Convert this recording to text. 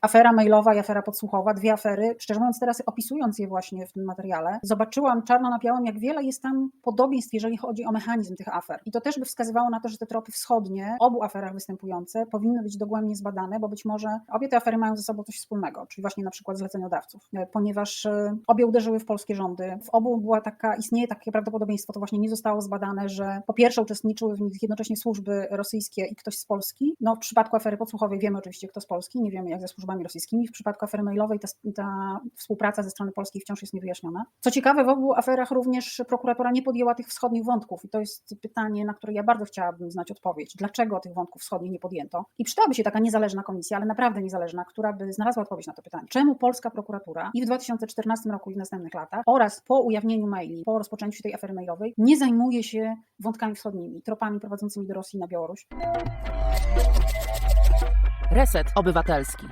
Afera mailowa i afera podsłuchowa, dwie afery. Szczerze mówiąc, teraz opisując je właśnie w tym materiale, zobaczyłam czarno na białym, jak wiele jest tam podobieństw, jeżeli chodzi o mechanizm tych afer. I to też by wskazywało na to, że te tropy wschodnie, obu aferach występujące, powinny być dogłębnie zbadane, bo być może obie te afery mają ze sobą coś wspólnego, czyli właśnie na przykład zleceniodawców, E, ponieważ e, obie uderzyły w polskie rządy. W obu była taka, istnieje takie prawdopodobieństwo, to właśnie nie zostało zbadane, że po pierwsze uczestniczyły w nich jednocześnie służby rosyjskie i ktoś z Polski. No w przypadku afery podsłuchowej wiemy oczywiście, kto z Polski, nie wiemy jak ze rosyjskimi. W przypadku afery mailowej ta, ta współpraca ze strony polskiej wciąż jest niewyjaśniona. Co ciekawe, w obu aferach również prokuratura nie podjęła tych wschodnich wątków i to jest pytanie, na które ja bardzo chciałabym znać odpowiedź. Dlaczego tych wątków wschodnich nie podjęto? I przydałaby się taka niezależna komisja, ale naprawdę niezależna, która by znalazła odpowiedź na to pytanie. Czemu polska prokuratura i w 2014 roku i w następnych latach oraz po ujawnieniu maili, po rozpoczęciu tej afery mailowej nie zajmuje się wątkami wschodnimi, tropami prowadzącymi do Rosji na Białoruś? Reset Obywatelski.